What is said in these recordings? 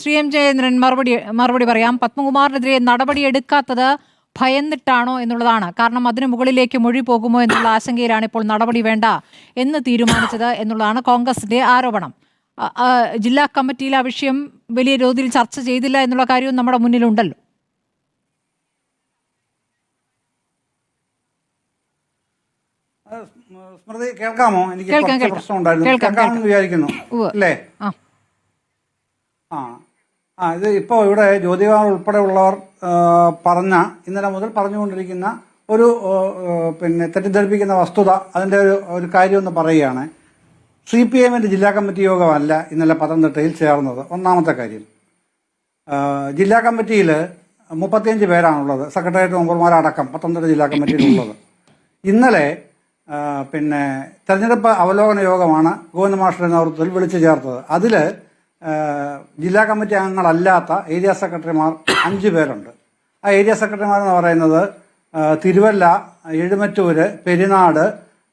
Shri M Jayendran മറുപടി മറുപടി പറയാം. പത്മകുമാറിനെതിരെ നടപടിയെടുക്കാത്തത് ഭയന്നിട്ടാണോ എന്നുള്ളതാണ്. കാരണം അതിന് മുകളിലേക്ക് മൊഴി പോകുമോ എന്നുള്ള ആശങ്കയിലാണ് ഇപ്പോൾ നടപടി വേണ്ട എന്ന് തീരുമാനിച്ചത് എന്നുള്ളതാണ് കോൺഗ്രസിന്റെ ആരോപണം. ജില്ലാ കമ്മിറ്റിയിൽ ആ വിഷയം വലിയ രീതിയിൽ ചർച്ച ചെയ്തില്ല എന്നുള്ള കാര്യവും നമ്മുടെ മുന്നിലുണ്ടല്ലോ. സ്മൃതി കേൾക്കാമോ? എനിക്ക് കേൾക്കാം, കുറച്ച് കേൾക്കാം. പ്രശ്നം ഉണ്ടായിരുന്നു കേൾക്കാമെന്ന് വിചാരിക്കുന്നു. അല്ലേ? ആ. ആ ഇത് ഇപ്പോൾ ഇവിടെ ജ്യോതികാർ ഉൾപ്പെടെയുള്ളവർ പറഞ്ഞ ഇന്നലെ മുതൽ പറഞ്ഞുകൊണ്ടിരിക്കുന്ന ഒരു പിന്നെ തെറ്റിദ്ധരിപ്പിക്കുന്ന വസ്തുത അതിന്റെ ഒരു ഒരു കാര്യം ഒന്ന് പറയുകയാണ്. സി പി എമ്മിന്റെ ജില്ലാ കമ്മിറ്റി യോഗമല്ല ഇന്നലെ പത്തനംതിട്ടയിൽ ചേർന്നത്. ഒന്നാമത്തെ കാര്യം. ജില്ലാ കമ്മിറ്റിയിൽ മുപ്പത്തിയഞ്ച് പേരാണുള്ളത്. സെക്രട്ടേറിയറ്റ് മെമ്പർമാരടക്കം പത്തനംതിട്ട ജില്ലാ കമ്മിറ്റിയിലുള്ളത്. ഇന്നലെ പിന്നെ തെരഞ്ഞെടുപ്പ് അവലോകന യോഗമാണ് ഗോവിന്ദ മാഷ്ടറുടെ നേതൃത്വത്തിൽ വിളിച്ചു ചേർത്തത്. അതിൽ ജില്ലാ കമ്മിറ്റി അംഗങ്ങളല്ലാത്ത ഏരിയ സെക്രട്ടറിമാർ അഞ്ച് പേരുണ്ട്. ആ ഏരിയ സെക്രട്ടറിമാർ എന്ന് പറയുന്നത് തിരുവല്ല എഴുമറ്റൂര് പെരിനാട്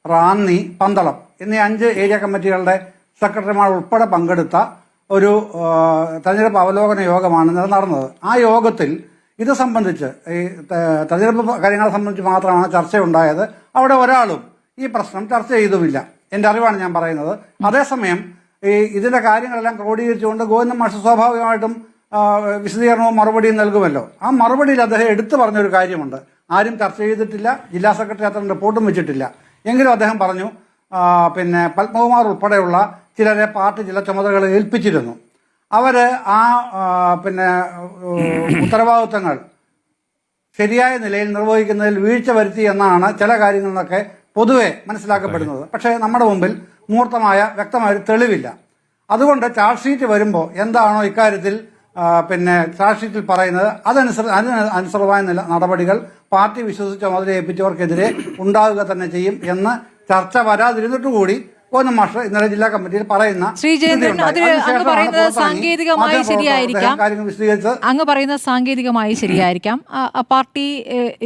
റാന്നി പന്തളം എന്നീ അഞ്ച് ഏരിയ കമ്മിറ്റികളുടെ സെക്രട്ടറിമാർ ഉൾപ്പെടെ പങ്കെടുത്ത ഒരു തെരഞ്ഞെടുപ്പ് അവലോകന യോഗമാണ് ഇന്നലെ നടന്നത്. ആ യോഗത്തിൽ ഇത് സംബന്ധിച്ച് ഈ തെരഞ്ഞെടുപ്പ് കാര്യങ്ങളെ സംബന്ധിച്ച് മാത്രമാണ് ചർച്ചയുണ്ടായത്. അവിടെ ഒരാളും ഈ പ്രശ്നം ചർച്ച ചെയ്തുമില്ല. എന്റെ അറിവാണ് ഞാൻ പറയുന്നത്. അതേസമയം ഈ ഇതിന്റെ കാര്യങ്ങളെല്ലാം ക്രോഡീകരിച്ചുകൊണ്ട് ഗോവിന്ദൻ മാഷ് സ്വാഭാവികമായിട്ടും വിശദീകരണവും മറുപടിയും നൽകുമല്ലോ. ആ മറുപടിയിൽ അദ്ദേഹം എടുത്തു പറഞ്ഞൊരു കാര്യമുണ്ട്. ആരും ചർച്ച ചെയ്തിട്ടില്ല ജില്ലാ സെക്രട്ടറി അത്ര റിപ്പോർട്ടും വെച്ചിട്ടില്ല. എങ്കിലും അദ്ദേഹം പറഞ്ഞു പിന്നെ പത്മകുമാർ ഉൾപ്പെടെയുള്ള ചിലരെ പാർട്ടി ചില ചുമതലകൾ ഏൽപ്പിച്ചിരുന്നു. അവർ ആ പിന്നെ ഉത്തരവാദിത്തങ്ങൾ ശരിയായ നിലയിൽ നിർവഹിക്കുന്നതിൽ വീഴ്ച വരുത്തി എന്നാണ് ചില കാര്യങ്ങളിലൊക്കെ പൊതുവെ മനസ്സിലാക്കപ്പെടുന്നത്. പക്ഷേ നമ്മുടെ മുമ്പിൽ മൂർത്തമായ വ്യക്തമായ ഒരു തെളിവില്ല അതുകൊണ്ട് ചാർജ് ഷീറ്റ് വരുമ്പോൾ എന്താണോ ഇക്കാര്യത്തിൽ പിന്നെ ചാർജ് ഷീറ്റിൽ പറയുന്നത് അതനുസരി അതിന് അനുസൃതമായ നില നടപടികൾ പാർട്ടി വിശ്വസിച്ച ചുമതല ഏൽപ്പിച്ചവർക്കെതിരെ ഉണ്ടാവുക തന്നെ ചെയ്യും എന്ന് ചർച്ച വരാതിരുന്നിട്ടുകൂടി കോന്നം മാസ്റ്റർ ഇന്നലെ ജില്ലാ കമ്മിറ്റിയിൽ പറയുന്ന. അങ്ങ് പറയുന്നത് സാങ്കേതികമായി ശരിയായിരിക്കാം. അങ്ങ് പറയുന്നത് സാങ്കേതികമായി ശരിയായിരിക്കാം പാർട്ടി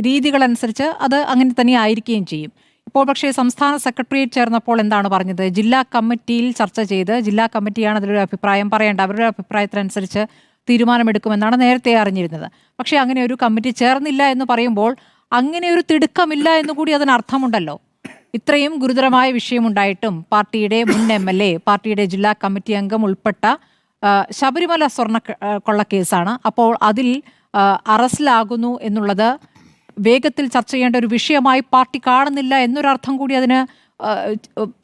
രീതികൾ അനുസരിച്ച് അത് അങ്ങനെ തന്നെ ആയിരിക്കുകയും ചെയ്യും ഇപ്പോൾ പക്ഷേ സംസ്ഥാന സെക്രട്ടേറിയറ്റ് ചേർന്നപ്പോൾ എന്താണ് പറഞ്ഞത്? ജില്ലാ കമ്മിറ്റിയിൽ ചർച്ച ചെയ്ത് ജില്ലാ കമ്മിറ്റിയാണ് അതിലൊരു അഭിപ്രായം പറയേണ്ട അവരുടെ അഭിപ്രായത്തിനനുസരിച്ച് തീരുമാനമെടുക്കുമെന്നാണ് നേരത്തെ അറിഞ്ഞിരുന്നത്. പക്ഷേ അങ്ങനെ ഒരു കമ്മിറ്റി ചേർന്നില്ല എന്ന് പറയുമ്പോൾ അങ്ങനെ ഒരു തിടുക്കമില്ല എന്ന് കൂടി അതിനർത്ഥമുണ്ടല്ലോ. ഇത്രയും ഗുരുതരമായ വിഷയമുണ്ടായിട്ടും പാർട്ടിയുടെ മുൻ എം എൽ എ പാർട്ടിയുടെ ജില്ലാ കമ്മിറ്റി അംഗം ഉൾപ്പെട്ട ശബരിമല സ്വർണ കൊള്ള കേസാണ്. കൊള്ളക്കേസാണ് അപ്പോൾ അതിൽ അറസ്റ്റിലാകുന്നു എന്നുള്ളത് വേഗത്തിൽ ചർച്ച ചെയ്യേണ്ട ഒരു വിഷയമായി പാർട്ടി കാണുന്നില്ല എന്നൊരർത്ഥം കൂടി അതിന്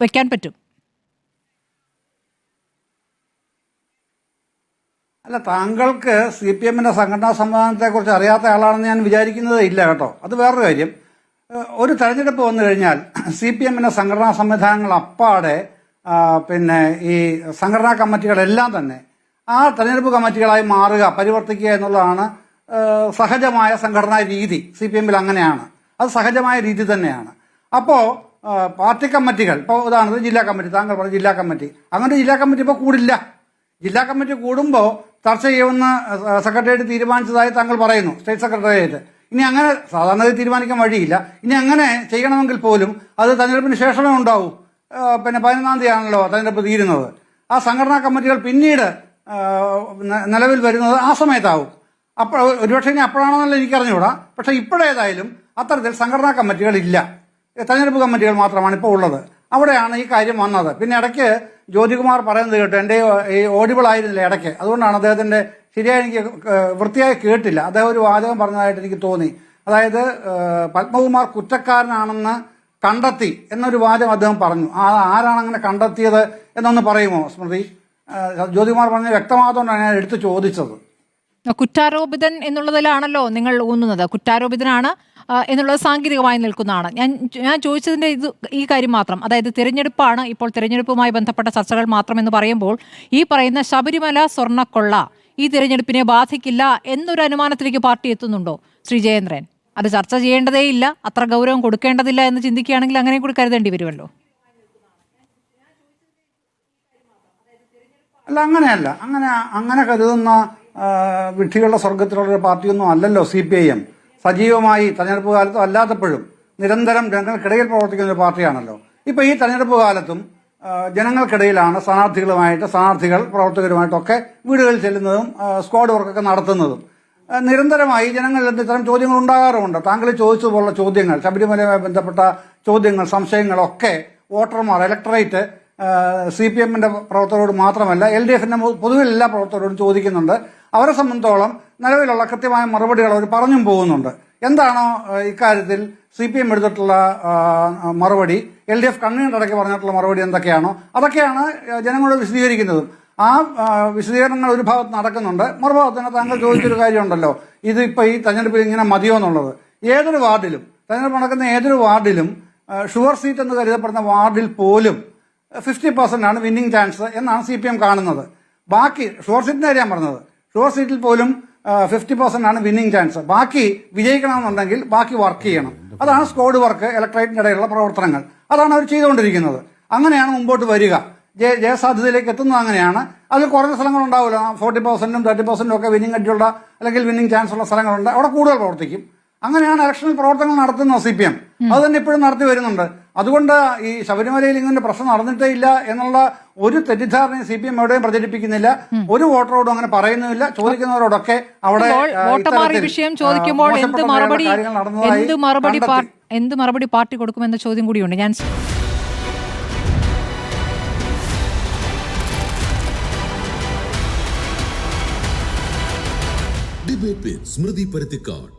വയ്ക്കാൻ പറ്റും. അല്ല താങ്കൾക്ക് സി പി എമ്മിന്റെ സംഘടനാ സംവിധാനത്തെക്കുറിച്ച് അറിയാത്ത ആളാണെന്ന് ഞാൻ വിചാരിക്കുന്നത് ഇല്ല കേട്ടോ. അത് വേറൊരു കാര്യം. ഒരു തെരഞ്ഞെടുപ്പ് വന്നു കഴിഞ്ഞാൽ സി പി എമ്മിന്റെ സംഘടനാ സംവിധാനങ്ങൾ അപ്പാടെ പിന്നെ ഈ സംഘടനാ കമ്മിറ്റികളെല്ലാം തന്നെ ആ തെരഞ്ഞെടുപ്പ് കമ്മിറ്റികളായി മാറുക പരിവർത്തിക്കുക എന്നുള്ളതാണ് സഹജമായ സംഘടനാ രീതി സി പി എമ്മിൽ അങ്ങനെയാണ്. അത് സഹജമായ രീതി തന്നെയാണ്. അപ്പോൾ പാർട്ടി കമ്മിറ്റികൾ ഇപ്പോൾ ഉദാഹരണത്തിന് ജില്ലാ കമ്മിറ്റി താങ്കൾ പറഞ്ഞ ജില്ലാ കമ്മിറ്റി അങ്ങനെ ജില്ലാ കമ്മിറ്റി ഇപ്പോൾ കൂടില്ല. ജില്ലാ കമ്മിറ്റി കൂടുമ്പോൾ ചർച്ച ചെയ്യുമെന്ന് സെക്രട്ടേറിയറ്റ് തീരുമാനിച്ചതായി താങ്കൾ പറയുന്നു സ്റ്റേറ്റ് സെക്രട്ടേറിയറ്റ്. ഇനി അങ്ങനെ സാധാരണ തീരുമാനിക്കാൻ വഴിയില്ല. ഇനി അങ്ങനെ ചെയ്യണമെങ്കിൽ പോലും അത് തെരഞ്ഞെടുപ്പിന് ശേഷമേ ഉണ്ടാവൂ. പിന്നെ പതിനൊന്നാം തീയതി ആണല്ലോ തെരഞ്ഞെടുപ്പ് തീരുന്നത്. ആ സംഘടനാ കമ്മിറ്റികൾ പിന്നീട് നിലവിൽ വരുന്നത് ആ സമയത്താവും. അപ്പോൾ ഒരുപക്ഷെ ഇനി അപ്പോഴാണെന്നല്ല എനിക്കറിഞ്ഞുകൂടാ. പക്ഷേ ഇപ്പോഴേതായാലും അത്തരത്തിൽ സംഘടനാ കമ്മിറ്റികൾ ഇല്ല തെരഞ്ഞെടുപ്പ് കമ്മിറ്റികൾ മാത്രമാണ് ഇപ്പോൾ ഉള്ളത്. അവിടെയാണ് ഈ കാര്യം വന്നത്. പിന്നെ ഇടയ്ക്ക് ജ്യോതികുമാർ പറയുന്നത് കേട്ടു എന്റെ ഈ ഓഡിബിൾ ആയിരുന്നില്ല ഇടയ്ക്ക്. അതുകൊണ്ടാണ് അദ്ദേഹത്തിന്റെ ശരിയായി എനിക്ക് വൃത്തിയായി കേട്ടില്ല. അദ്ദേഹം ഒരു വാചകം പറഞ്ഞതായിട്ട് എനിക്ക് തോന്നി. അതായത് പത്മകുമാർ കുറ്റക്കാരനാണെന്ന് കണ്ടെത്തി എന്നൊരു വാചകം അദ്ദേഹം പറഞ്ഞു. ആ ആരാണ് അങ്ങനെ കണ്ടെത്തിയത് എന്നൊന്ന് പറയുമോ സ്മൃതി? ജ്യോതികുമാർ പറഞ്ഞ വ്യക്തമാകത്തോണ്ടാണ് ഞാൻ എടുത്ത് ചോദിച്ചത്. കുറ്റാരോപിതൻ എന്നുള്ളതിലാണല്ലോ നിങ്ങൾ ഊന്നുന്നത്. കുറ്റാരോപിതനാണ് എന്നുള്ളത് സാങ്കേതികമായി നിൽക്കുന്നതാണ്. ഞാൻ ഞാൻ ചോദിച്ചതിന്റെ ഇത് ഈ കാര്യം മാത്രം. അതായത് തിരഞ്ഞെടുപ്പാണ് ഇപ്പോൾ തിരഞ്ഞെടുപ്പുമായി ബന്ധപ്പെട്ട ചർച്ചകൾ മാത്രം എന്ന് പറയുമ്പോൾ ഈ പറയുന്ന ശബരിമല സ്വർണക്കൊള്ള ഈ തിരഞ്ഞെടുപ്പിനെ ബാധിക്കില്ല എന്നൊരു അനുമാനത്തിലേക്ക് പാർട്ടി എത്തുന്നുണ്ടോ ശ്രീ ജയേന്ദ്രൻ? അത് ചർച്ച ചെയ്യേണ്ടതേ ഇല്ല. അത്ര ഗൗരവം കൊടുക്കേണ്ടതില്ല എന്ന് ചിന്തിക്കുകയാണെങ്കിൽ അങ്ങനെ കൂടി കരുതേണ്ടി വരുമല്ലോ. അല്ല അങ്ങനെയല്ല. അങ്ങനെ അങ്ങനെ കരുതുന്ന വിഡ്ഢികളുടെ സ്വർഗത്തിലുള്ള ഒരു പാർട്ടിയൊന്നും അല്ലല്ലോ സി പി ഐ എം. സജീവമായി തെരഞ്ഞെടുപ്പ് കാലത്തും അല്ലാത്തപ്പോഴും നിരന്തരം ജനങ്ങൾക്കിടയിൽ പ്രവർത്തിക്കുന്ന ഒരു പാർട്ടിയാണല്ലോ. ഇപ്പൊ ഈ തെരഞ്ഞെടുപ്പ് കാലത്തും ജനങ്ങൾക്കിടയിലാണ് സ്ഥാനാർത്ഥികളുമായിട്ട് സ്ഥാനാർത്ഥികൾ പ്രവർത്തകരുമായിട്ടൊക്കെ വീടുകളിൽ ചെല്ലുന്നതും സ്ക്വാഡ് വർക്കൊക്കെ നടത്തുന്നതും. നിരന്തരമായി ജനങ്ങളിൽ ഇത്തരം ചോദ്യങ്ങൾ ഉണ്ടാകാറുമുണ്ട്? താങ്കൾ ചോദിച്ചതുപോലുള്ള ചോദ്യങ്ങൾ ശബരിമലയുമായി ബന്ധപ്പെട്ട ചോദ്യങ്ങൾ സംശയങ്ങളൊക്കെ വോട്ടർമാർ ഇലക്ടറേറ്റ് സി പി എമ്മിന്റെ പ്രവർത്തകരോട് മാത്രമല്ല എൽ ഡി എഫിന്റെ പൊതുവിൽ എല്ലാ പ്രവർത്തകരോടും ചോദിക്കുന്നുണ്ട്. അവരെ സംബന്ധിച്ചോളം നിലവിലുള്ള കൃത്യമായ മറുപടികൾ അവർ പറഞ്ഞും പോകുന്നുണ്ട്. എന്താണോ ഇക്കാര്യത്തിൽ സി പി എം എടുത്തിട്ടുള്ള മറുപടി? എൽ ഡി എഫ് കണ്ണീണ്ടടക്കി പറഞ്ഞിട്ടുള്ള മറുപടി എന്തൊക്കെയാണോ? അതൊക്കെയാണ് ജനങ്ങളോട് വിശദീകരിക്കുന്നതും. ആ വിശദീകരണങ്ങൾ ഒരു ഭാഗത്ത് നടക്കുന്നുണ്ട് മറുഭാഗത്തിന് താങ്കൾ ചോദിച്ചൊരു കാര്യമുണ്ടല്ലോ. ഇത് ഇപ്പൊ ഈ തെരഞ്ഞെടുപ്പിൽ ഇങ്ങനെ മതിയോ എന്നുള്ളത്. ഏതൊരു വാർഡിലും തെരഞ്ഞെടുപ്പ് നടക്കുന്ന ഏതൊരു വാർഡിലും ഷുവർ സീറ്റ് എന്ന് കരുതപ്പെടുന്ന വാർഡിൽ പോലും ഫിഫ്റ്റി പെർസെന്റ് ആണ് വിന്നിംഗ് ചാൻസ് എന്നാണ് സി പി എം കാണുന്നത്. ബാക്കി ഷുവർ സീറ്റിന്റെ കാര്യം പറഞ്ഞത്. ഷുവർ സീറ്റിൽ പോലും ഫിഫ്റ്റി പെർസെന്റ് ആണ് വിന്നിംഗ് ചാൻസ് ബാക്കി വിജയിക്കണമെന്നുണ്ടെങ്കിൽ ബാക്കി വർക്ക് ചെയ്യണം. അതാണ് സ്കോഡ് വർക്ക് ഇലക്ട്രേറ്റിന്റെ ഇടയിലുള്ള പ്രവർത്തനങ്ങൾ. അതാണ് അവർ ചെയ്തുകൊണ്ടിരിക്കുന്നത്. അങ്ങനെയാണ് മുമ്പോട്ട് വരിക. ജയ ജയസാധ്യതയിലേക്ക് എത്തുന്നത് അങ്ങനെയാണ്. അതിൽ കുറഞ്ഞ സ്ഥലങ്ങൾ ഉണ്ടാവില്ല. ഫോർട്ടി പെർസെന്റും തേർട്ടി പെർസെന്റും ഒക്കെ വിന്നിംഗ് അടിയുള്ള അല്ലെങ്കിൽ വിന്നിംഗ് ചാൻസ് ഉള്ള സ്ഥലങ്ങളുണ്ട്. അവിടെ കൂടുതൽ പ്രവർത്തിക്കും. അങ്ങനെയാണ് ഇലക്ഷനിൽ പ്രവർത്തനങ്ങൾ നടത്തുന്നത് സി പി എം. അത് തന്നെ ഇപ്പോഴും നടത്തി വരുന്നുണ്ട്. അതുകൊണ്ട് ഈ ശബരിമലയിൽ ഇങ്ങനെ പ്രശ്നം നടന്നിട്ടേ ഇല്ല എന്നുള്ള ഒരു തെറ്റിദ്ധാരണയും സി പി എം എവിടെയും പ്രചരിപ്പിക്കുന്നില്ല. ഒരു വോട്ടറോടും അങ്ങനെ പറയുന്നുമില്ല. ചോദിക്കുന്നവരോടൊക്കെ അവിടെ ഇത്തരത്തിൽ, വിഷയം ചോദിക്കുമ്പോൾ എന്ത് മറുപടി എന്ത് മറുപടി എന്ത് മറുപടി പാർട്ടി കൊടുക്കുമെന്ന ചോദ്യം കൂടിയുണ്ട്. ഞാൻ ഡിബേറ്റ് സ്മൃതി പരുത്തിക്കാട്